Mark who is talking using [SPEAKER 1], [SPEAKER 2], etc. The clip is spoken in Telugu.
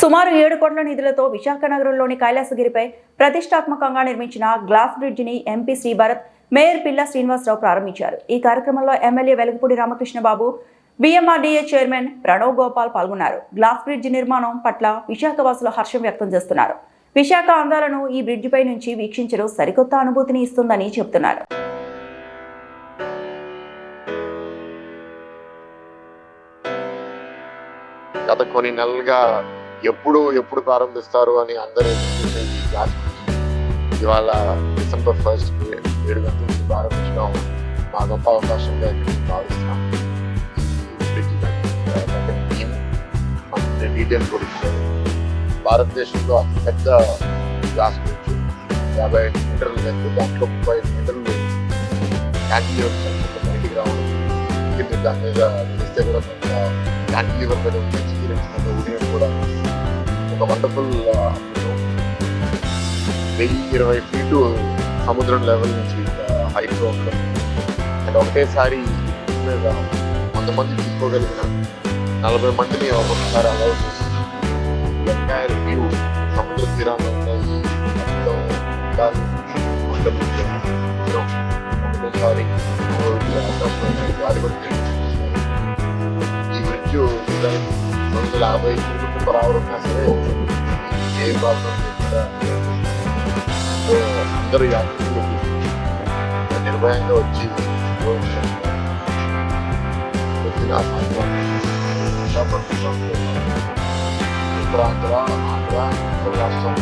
[SPEAKER 1] సుమారు ఏడు కోట్ల నిధులతో విశాఖ నగరంలోని కైలాసగిరిపై ప్రతిష్టాత్మకంగా నిర్మించిన గ్లాస్ బ్రిడ్జిని ఎంపీ శ్రీభరత్ మేయర్ పిల్ల శ్రీనివాసరావు ప్రారంభించారు. ఈ కార్యక్రమంలో MLA Velagapudi Ramakrishna Babu BMRDA chairman Pranav Gopal పాల్గొన్నారు. గ్లాస్ బ్రిడ్జి నిర్మాణం పట్ల విశాఖవాసులు హర్షం వ్యక్తం చేస్తున్నారు. విశాఖ అందాలను ఈ బ్రిడ్జిపై నుంచి వీక్షించడం సరికొత్త అనుభూతిని ఇస్తుందని చెబుతున్నారు.
[SPEAKER 2] గత కొన్ని నెలలుగా ఎప్పుడు ఎప్పుడు ప్రారంభిస్తారు అని అందరూ ఎదురు చూసే ఇవాళ డిసెంబర్ ఫస్ట్ ఏడు గంటల నుంచి ప్రారంభించడం మా గొప్ప అవకాశంగా ఇక్కడ భావిస్తున్నాం డీటెయిల్ కూడా భారతదేశంలో అతిపెద్ద గ్యాస్ గ్లాస్ యాభై ఐదు మీటర్లు లెంత్ దాంట్లో ముప్పై ఐదు మీటర్లు క్యాంటీలివర్ బయటికి రావడం. కింద దాని మీద నిలిస్తే కూడా క్యాంటీలివర్ మీద ఉన్న ఎక్స్పీరియన్స్ కంఫర్టబుల్ uh, వెయ్యి ఇరవై ఫీటు uh, సముద్రం లెవెల్ నుంచి uh, హైట్ ఉండడం అండ్ ఒకేసారి మీద వంద మంది తీసుకోగలిగిన నలభై మందిని ఒక్కొక్కసారి అలౌ చేసి వ్యూ సముద్ర తీరాన్ని ఉన్నాయి ఈ మొత్తం కూడా ఈ బ్రిడ్జ్ రెండు వందల యాభై కిలోమీటర్ పర్ అవర్ ఉన్నా సరే hebat itu hampir yang jadi banyak doji doji apa itu dapat terang-terang ada berlangsung